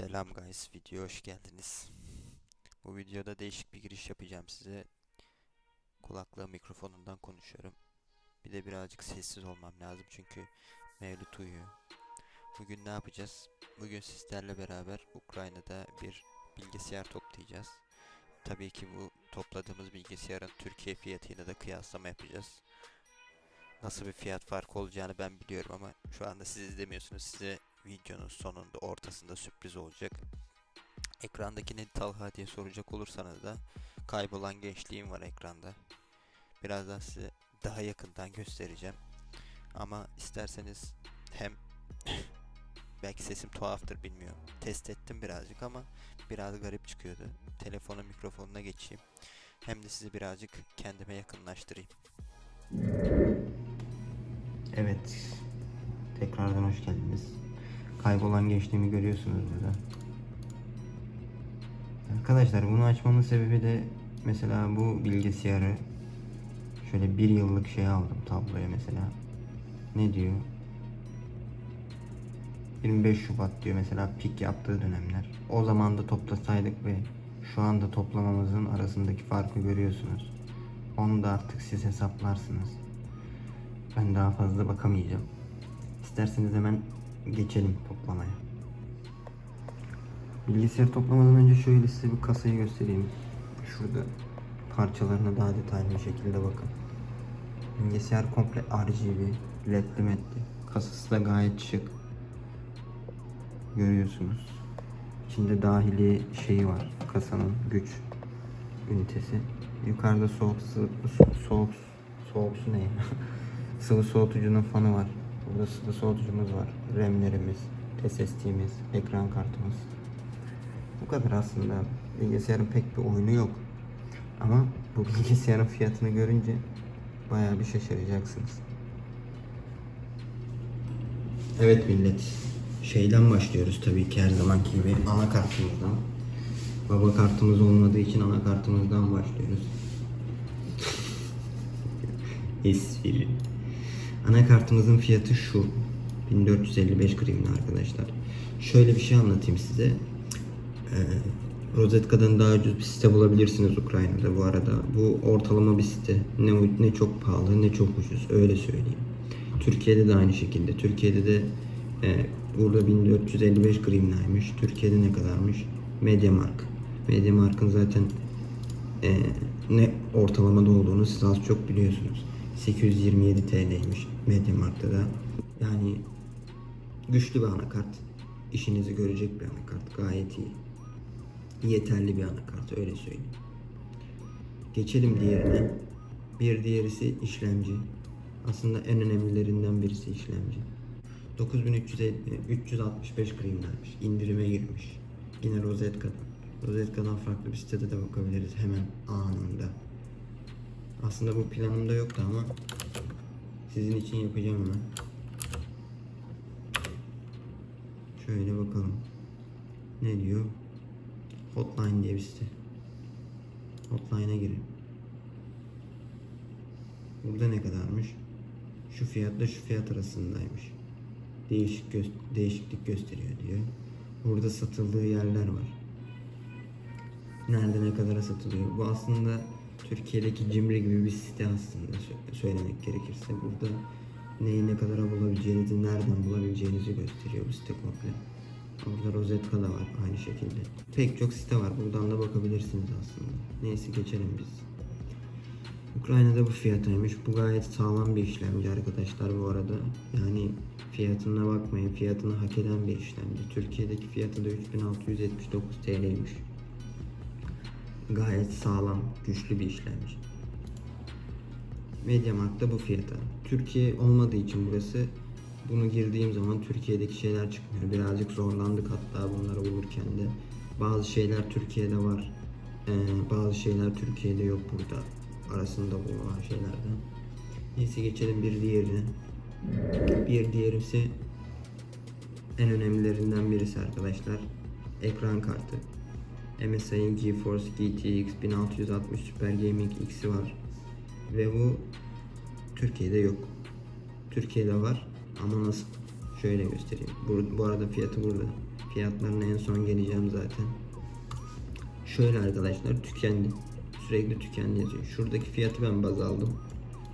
Selam guys, videoya hoş geldiniz. Bu videoda değişik bir giriş yapacağım size. Kulaklığı mikrofonundan konuşuyorum. Bir de birazcık sessiz olmam lazım çünkü Mevlüt uyuyor. Bugün ne yapacağız? Bugün sizlerle beraber Ukrayna'da bir bilgisayar toplayacağız. Tabii ki bu topladığımız bilgisayarın Türkiye fiyatıyla da kıyaslama yapacağız. Nasıl bir fiyat farkı olacağını ben biliyorum ama şu anda siz izlemiyorsunuz. Size videonun sonunda ortasında sürpriz olacak. Ekrandaki ne Talha diye soracak olursanız da kaybolan gençliğim var ekranda. Birazdan size daha yakından göstereceğim. Ama isterseniz hem belki sesim tuhaftır bilmiyorum. Test ettim birazcık ama biraz garip çıkıyordu. Telefonun mikrofonuna geçeyim. Hem de sizi birazcık kendime yakınlaştırayım. Evet. Tekrardan hoş geldiniz. Kaybolan gençliğimi görüyorsunuz burada. Arkadaşlar bunu açmamın sebebi de mesela bu bilgisayarı şöyle bir yıllık şey aldım tabloya mesela. Ne diyor? 25 Şubat diyor mesela pik yaptığı dönemler. O zaman da toplasaydık ve şu anda toplamamızın arasındaki farkı görüyorsunuz. Onu da artık siz hesaplarsınız. Ben daha fazla bakamayacağım. İsterseniz hemen geçelim toplamaya. Bilgisayar toplamadan önce şöyle size bir kasayı göstereyim. Şurada parçalarına daha detaylı bir şekilde bakın. Bilgisayar komple RGB, ledli medli. Kasası da gayet şık. Görüyorsunuz. İçinde dahili şeyi var. Kasanın güç ünitesi. Yukarıda soğuk soğuk soğuk su ne? Sıvı soğutucunun fanı var. Burada sıvı soğutucumuz var. RAM'lerimiz, SSD'miz, ekran kartımız. Bu kadar aslında. Bilgisayarın pek bir oyunu yok. Ama bu bilgisayarın fiyatını görünce bayağı bir şaşıracaksınız. Evet millet. Şeyden başlıyoruz tabii ki her zamanki gibi anakartımızdan. Baba kartımız olmadığı için anakartımızdan başlıyoruz. Espri. Anakartımızın fiyatı şu. 1455 gramın arkadaşlar. Şöyle bir şey anlatayım size. Ee, Rozetka'dan daha ucuz bir site bulabilirsiniz Ukrayna'da bu arada. Bu ortalama bir site. Ne, ne çok pahalı ne çok ucuz öyle söyleyeyim. Türkiye'de de aynı şekilde. Türkiye'de de e, burada 1455 gramlaymış. Türkiye'de ne kadarmış? Mediamark. Mediamark'ın zaten e, ne ortalamada olduğunu siz az çok biliyorsunuz. 827 TL'ymiş Mediamarkt'ta da. Yani güçlü bir anakart. İşinizi görecek bir anakart. Gayet iyi. Yeterli bir anakart öyle söyleyeyim. Geçelim diğerine. Bir diğerisi işlemci. Aslında en önemlilerinden birisi işlemci. 9350 365 gramlarmış. İndirime girmiş. Yine Rozetka'dan. Rozetka'dan farklı bir sitede de bakabiliriz hemen anında. Aslında bu planımda yoktu ama sizin için yapacağım hemen. Şöyle bakalım. Ne diyor? Hotline diye bir site. Hotline'a girin. Burada ne kadarmış? Şu fiyatla şu fiyat arasındaymış. Değişik gö- değişiklik gösteriyor diyor. Burada satıldığı yerler var. Nerede ne kadara satılıyor? Bu aslında Türkiye'deki Cimri gibi bir site aslında sö- söylemek gerekirse. Burada neyi ne kadara bulabileceğinizi, nereden bulabileceğinizi gösteriyor bu site komple. Burada Rozetka da var aynı şekilde. Pek çok site var. Buradan da bakabilirsiniz aslında. Neyse geçelim biz. Ukrayna'da bu fiyatıymış. Bu gayet sağlam bir işlemci arkadaşlar bu arada. Yani fiyatına bakmayın. Fiyatını hak eden bir işlemci. Türkiye'deki fiyatı da 3679 TL'ymiş. Gayet sağlam, güçlü bir işlemci. Mediamarkt'ta bu fiyata. Türkiye olmadığı için burası bunu girdiğim zaman Türkiye'deki şeyler çıkmıyor. Birazcık zorlandık hatta bunları bulurken de. Bazı şeyler Türkiye'de var. Ee, bazı şeyler Türkiye'de yok burada. Arasında bulunan şeylerden. Neyse geçelim bir diğerine. Bir diğerisi en önemlilerinden birisi arkadaşlar. Ekran kartı. MSI'nin GeForce GTX 1660 Super Gaming X'i var. Ve bu Türkiye'de yok. Türkiye'de var ama nasıl? Şöyle göstereyim. Bu, bu arada fiyatı burada. Fiyatlarına en son geleceğim zaten. Şöyle arkadaşlar tükendi. Sürekli tükendi yazıyor. Şuradaki fiyatı ben baz aldım.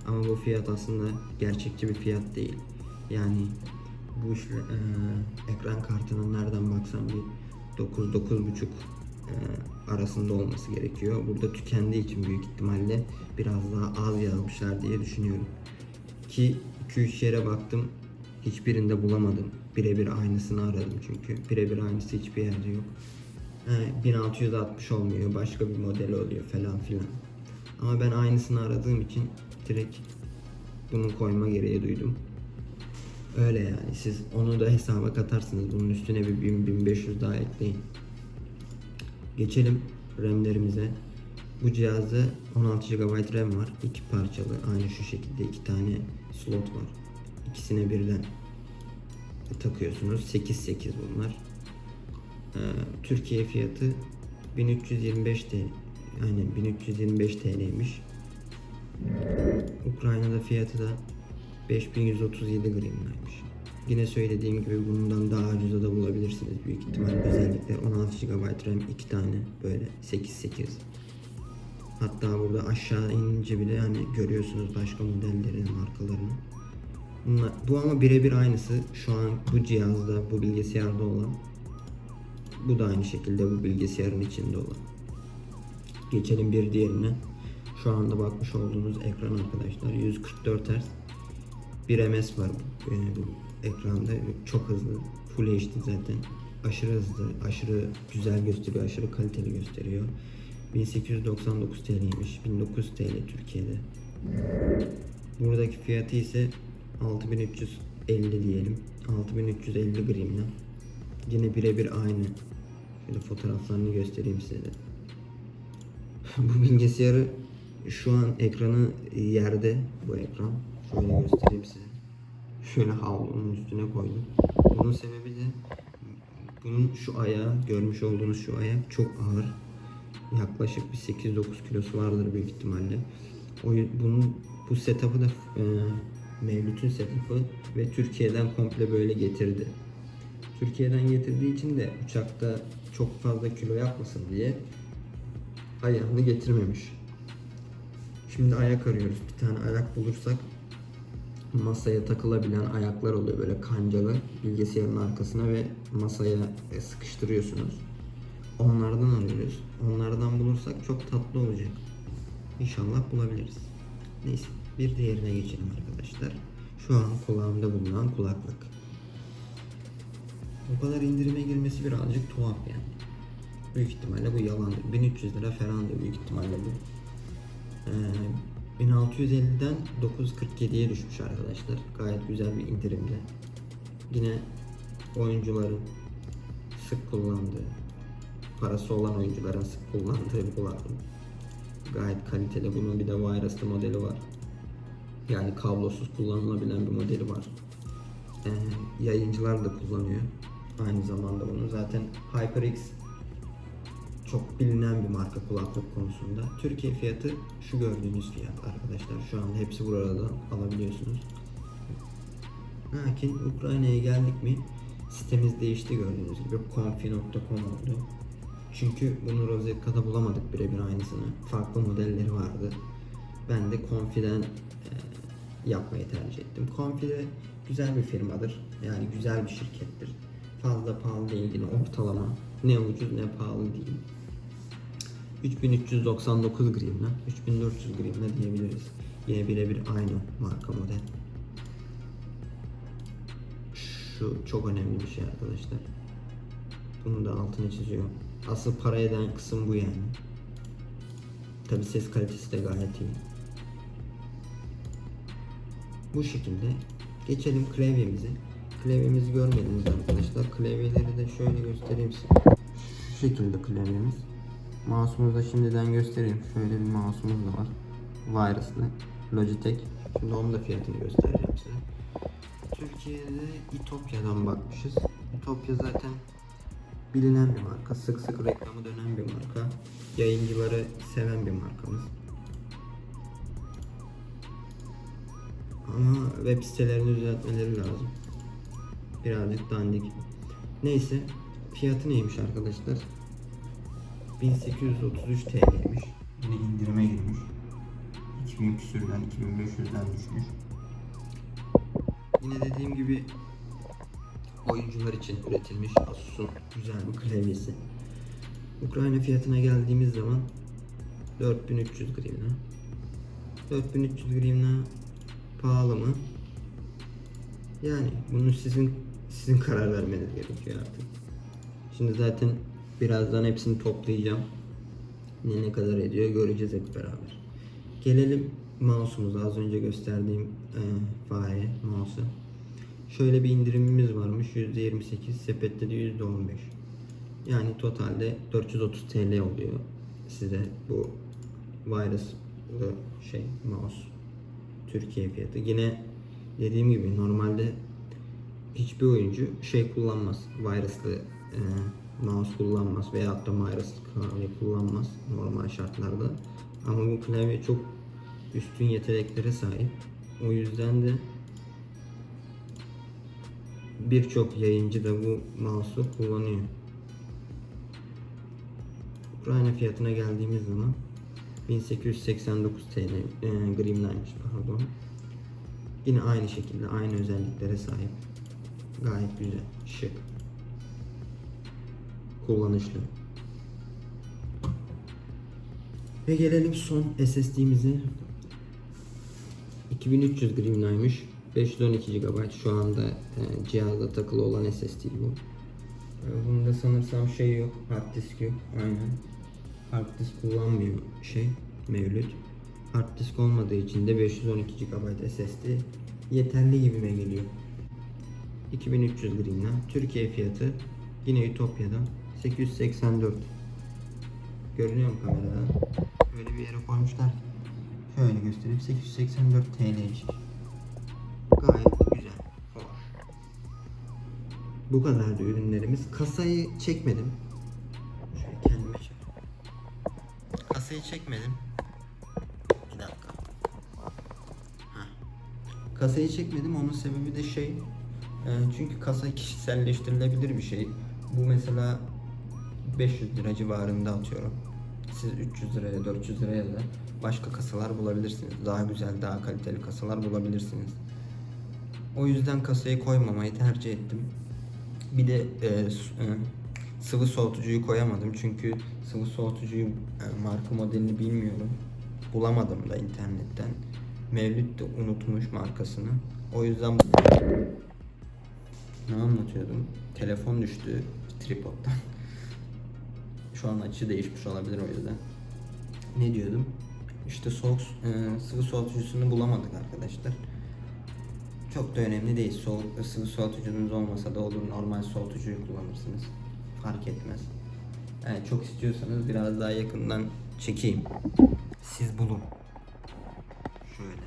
Ama bu fiyat aslında gerçekçi bir fiyat değil. Yani bu işle eee, ekran kartının nereden baksan bir 9 9.5 e, arasında olması gerekiyor. Burada tükendiği için büyük ihtimalle biraz daha az yazmışlar diye düşünüyorum. Ki 2-3 yere baktım hiçbirinde bulamadım. Birebir aynısını aradım çünkü. Birebir aynısı hiçbir yerde yok. He, 1660 olmuyor. Başka bir model oluyor falan filan. Ama ben aynısını aradığım için direkt bunu koyma gereği duydum. Öyle yani siz onu da hesaba katarsınız. Bunun üstüne bir 1000-1500 daha ekleyin. Geçelim RAM'lerimize. Bu cihazda 16 GB RAM var. iki parçalı. Aynı şu şekilde iki tane slot var. İkisine birden takıyorsunuz. 8-8 bunlar. Ee, Türkiye fiyatı 1325 TL. Aynen 1325 TL'ymiş. Ukrayna'da fiyatı da 5137 gramlaymış. Yine söylediğim gibi bundan daha ucuza da bulabilirsiniz büyük ihtimal. Özellikle 16 GB RAM 2 tane böyle 8-8. Hatta burada aşağı inince bile hani görüyorsunuz başka modellerin markalarını. Bunlar, bu ama birebir aynısı. Şu an bu cihazda, bu bilgisayarda olan. Bu da aynı şekilde bu bilgisayarın içinde olan. Geçelim bir diğerine. Şu anda bakmış olduğunuz ekran arkadaşlar 144 Hz. Bir MS var bu, e, bu ekranda. Çok hızlı. Full HD zaten. Aşırı hızlı, aşırı güzel gösteriyor, aşırı kaliteli gösteriyor. 1899 TL'ymiş. 1900 TL Türkiye'de. Buradaki fiyatı ise 6350 diyelim. 6350 gramla. Yine birebir aynı. Şöyle fotoğraflarını göstereyim size de. bu bilgisayarı şu an ekranı yerde bu ekran. Şöyle göstereyim size. Şöyle havlunun üstüne koydum. Bunun sebebi de bunun şu ayağı görmüş olduğunuz şu ayak çok ağır. Yaklaşık bir 8-9 kilosu vardır büyük ihtimalle. O bunun bu setup'ı da e, Mevlüt'ün setup'ı ve Türkiye'den komple böyle getirdi. Türkiye'den getirdiği için de uçakta çok fazla kilo yapmasın diye ayağını getirmemiş. Şimdi ayak arıyoruz. Bir tane ayak bulursak masaya takılabilen ayaklar oluyor böyle kancalı bilgisayarın arkasına ve masaya e, sıkıştırıyorsunuz. Onlardan arıyoruz. Onlardan bulursak çok tatlı olacak. İnşallah bulabiliriz. Neyse bir diğerine geçelim arkadaşlar. Şu an kulağımda bulunan kulaklık. Bu kadar indirime girmesi birazcık tuhaf yani. Büyük ihtimalle bu yalandır. 1300 lira falandır büyük ihtimalle bu. Ee, 1650'den 947'ye düşmüş arkadaşlar. Gayet güzel bir indirimde. Yine oyuncuların sık kullandığı, parası olan oyuncuların sık kullandığı bir kulaklık. Gayet kaliteli. Bunun bir de wireless'lı modeli var. Yani kablosuz kullanılabilen bir modeli var. Ee, yayıncılar da kullanıyor. Aynı zamanda bunu zaten HyperX çok bilinen bir marka kulaklık konusunda. Türkiye fiyatı şu gördüğünüz fiyat arkadaşlar. Şu anda hepsi burada alabiliyorsunuz. Lakin Ukrayna'ya geldik mi sitemiz değişti gördüğünüz gibi konfi.com oldu. Çünkü bunu Rozetka'da bulamadık birebir aynısını. Farklı modelleri vardı. Ben de Confi'den e, yapmayı tercih ettim. Confi de güzel bir firmadır. Yani güzel bir şirkettir. Fazla pahalı değil yine ortalama. Ne ucuz ne pahalı değil. 3399 gramla, 3400 gramla diyebiliriz. Yine birebir aynı marka model. Şu çok önemli bir şey arkadaşlar. Bunu da altını çiziyor. Asıl para eden kısım bu yani. Tabi ses kalitesi de gayet iyi. Bu şekilde geçelim klavyemize. Klavyemizi görmediniz arkadaşlar. Klavyeleri de şöyle göstereyim size. Şu şekilde klavyemiz. Mouse'umuzu da şimdiden göstereyim. Şöyle bir mouse'umuz da var. Wireless'lı. Logitech. Şimdi onun da fiyatını göstereceğim size. Türkiye'de İtopya'dan bakmışız. İtopya zaten bilinen bir marka. Sık sık reklamı dönen bir marka. Yayıncıları seven bir markamız. Ama web sitelerini düzeltmeleri lazım. Birazcık dandik. Neyse. fiyatı neymiş arkadaşlar? 1833 TL'ymiş. Yine indirime girmiş. 2000 küsürden 2500'den düşmüş. Yine dediğim gibi oyuncular için üretilmiş Asus'un güzel bir klavyesi. Ukrayna fiyatına geldiğimiz zaman 4300 grivna. 4300 grivna pahalı mı? Yani bunu sizin sizin karar vermeniz gerekiyor artık. Şimdi zaten birazdan hepsini toplayacağım. Ne ne kadar ediyor göreceğiz hep beraber. Gelelim mouse'umuza az önce gösterdiğim e, fare mouse'u. Şöyle bir indirimimiz varmış. %28 sepette de %15. Yani totalde 430 TL oluyor size bu virus şey mouse Türkiye fiyatı. Yine dediğim gibi normalde hiçbir oyuncu şey kullanmaz. Viruslı e, mouse kullanmaz veya da virus klavye kullanmaz normal şartlarda. Ama bu klavye çok üstün yeteneklere sahip. O yüzden de birçok yayıncı da bu mouse'u kullanıyor. Ukrayna fiyatına geldiğimiz zaman 1889 TL e, grimnaymış pardon. Yine aynı şekilde aynı özelliklere sahip. Gayet güzel, şık. Kullanışlı. Ve gelelim son SSD'mize. 2300 grimnaymış. 512 GB şu anda e, cihazda takılı olan SSD bu. E, bunda sanırsam şey yok, hard disk yok. Aynen. Hard disk kullanmıyor şey, Mevlüt. Hard disk olmadığı için de 512 GB SSD yeterli gibime geliyor. 2300 grimna. Türkiye fiyatı yine Ütopya'da 884. Görünüyor mu kamerada? Böyle bir yere koymuşlar. Şöyle göstereyim. 884 TL'ymiş. Gayet güzel. Hoş. Bu kadardı ürünlerimiz. Kasayı çekmedim. Şöyle kendime çek. Kasayı çekmedim. Bir dakika. Heh. Kasayı çekmedim. Onun sebebi de şey. e, çünkü kasa kişiselleştirilebilir bir şey. Bu mesela 500 lira civarında atıyorum. Siz 300 liraya 400 liraya da başka kasalar bulabilirsiniz. Daha güzel, daha kaliteli kasalar bulabilirsiniz. O yüzden kasayı koymamayı tercih ettim. Bir de e, e, sıvı soğutucuyu koyamadım çünkü sıvı soğutucuyu e, marka modelini bilmiyorum. Bulamadım da internetten. Mevlüt de unutmuş markasını. O yüzden ne anlatıyordum? Telefon düştü tripoddan. Şu an açı değişmiş olabilir o yüzden. Ne diyordum? İşte soğuk e, sıvı soğutucusunu bulamadık arkadaşlar. Çok da önemli değil. Soğuk, sıvı soğutucunuz olmasa da olur. Normal soğutucuyu kullanırsınız. Fark etmez. Evet, çok istiyorsanız biraz daha yakından çekeyim. Siz bulun. Şöyle.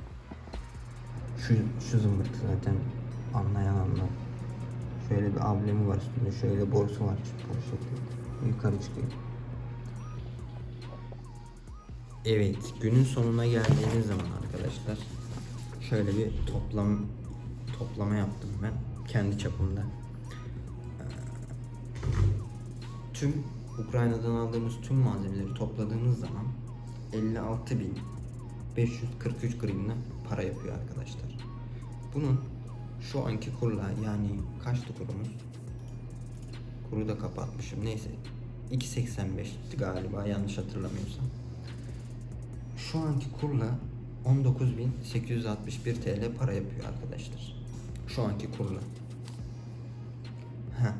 Şu, şu zımbırtı zaten anlayan anlar. Şöyle bir ablemi var üstünde. Şöyle borusu var. Poşetli. Yukarı çıkıyor. Evet, günün sonuna geldiğimiz zaman arkadaşlar şöyle bir toplam toplama yaptım ben kendi çapımda. Ee, Tüm Ukrayna'dan aldığımız tüm malzemeleri topladığımız zaman 56.543 grimle para yapıyor arkadaşlar. Bunun şu anki kurla yani kaçtı kurumuz? Kuru da kapatmışım. Neyse 2.85'ti galiba yanlış hatırlamıyorsam. Şu anki kurla 19.861 TL para yapıyor arkadaşlar. Şu anki kurla. Ha.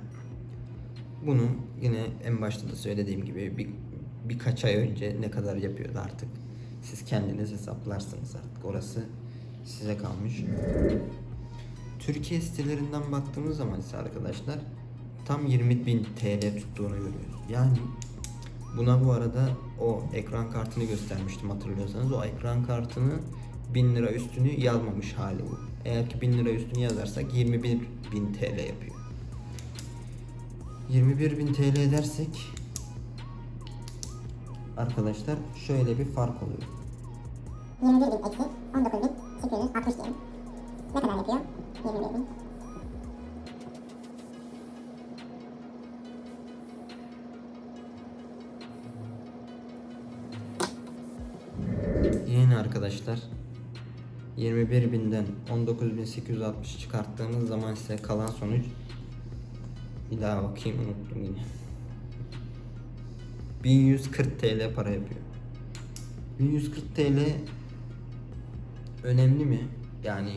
Bunu yine en başta da söylediğim gibi bir, birkaç ay önce ne kadar yapıyordu artık. Siz kendiniz hesaplarsınız artık. Orası size kalmış. Türkiye sitelerinden baktığımız zaman ise arkadaşlar tam 20.000 TL tuttuğunu görüyoruz. Yani buna bu arada o ekran kartını göstermiştim hatırlıyorsanız. O ekran kartını 1000 lira üstünü yazmamış hali bu. Eğer ki 1000 lira üstünü yazarsak 21.000 TL yapıyor. 21.000 TL edersek arkadaşlar şöyle bir fark oluyor. 21 bin eksi 19 bin 860 diyelim. Ne kadar yapıyor? 21 arkadaşlar. 21.000'den 19.860 çıkarttığımız zaman ise kalan sonuç bir daha bakayım unuttum yine. 1140 TL para yapıyor. 1140 TL önemli mi? Yani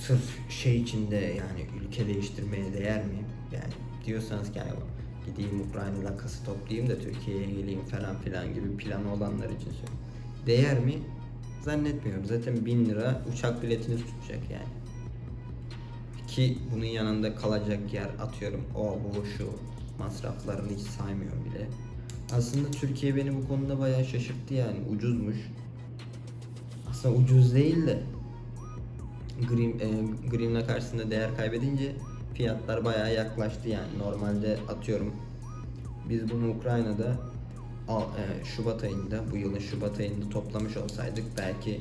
sırf şey içinde yani ülke değiştirmeye değer mi? Yani diyorsanız ki yani gideyim Ukrayna'dan kası toplayayım da Türkiye'ye geleyim falan filan gibi planı olanlar için söylüyorum. Değer mi? Zannetmiyorum. Zaten 1000 lira uçak biletini tutacak yani. Ki bunun yanında kalacak yer atıyorum o bu şu masraflarını hiç saymıyorum bile. Aslında Türkiye beni bu konuda bayağı şaşırttı yani ucuzmuş. Aslında ucuz değil de Grim, e, karşısında değer kaybedince fiyatlar bayağı yaklaştı yani. Normalde atıyorum biz bunu Ukrayna'da Şubat ayında bu yılın Şubat ayında toplamış olsaydık belki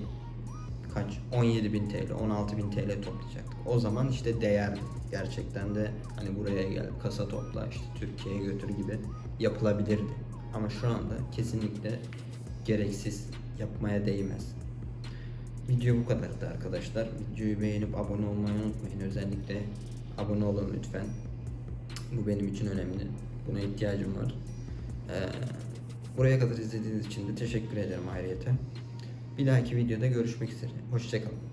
kaç 17.000 TL 16.000 TL toplayacaktık. O zaman işte değer gerçekten de hani buraya gel kasa topla işte Türkiye'ye götür gibi yapılabilirdi. Ama şu anda kesinlikle gereksiz yapmaya değmez. Video bu kadardı arkadaşlar. Videoyu beğenip abone olmayı unutmayın. Özellikle abone olun lütfen. Bu benim için önemli. Buna ihtiyacım var. Ee, buraya kadar izlediğiniz için de teşekkür ederim ayrıyeten. Bir dahaki videoda görüşmek üzere. Hoşçakalın.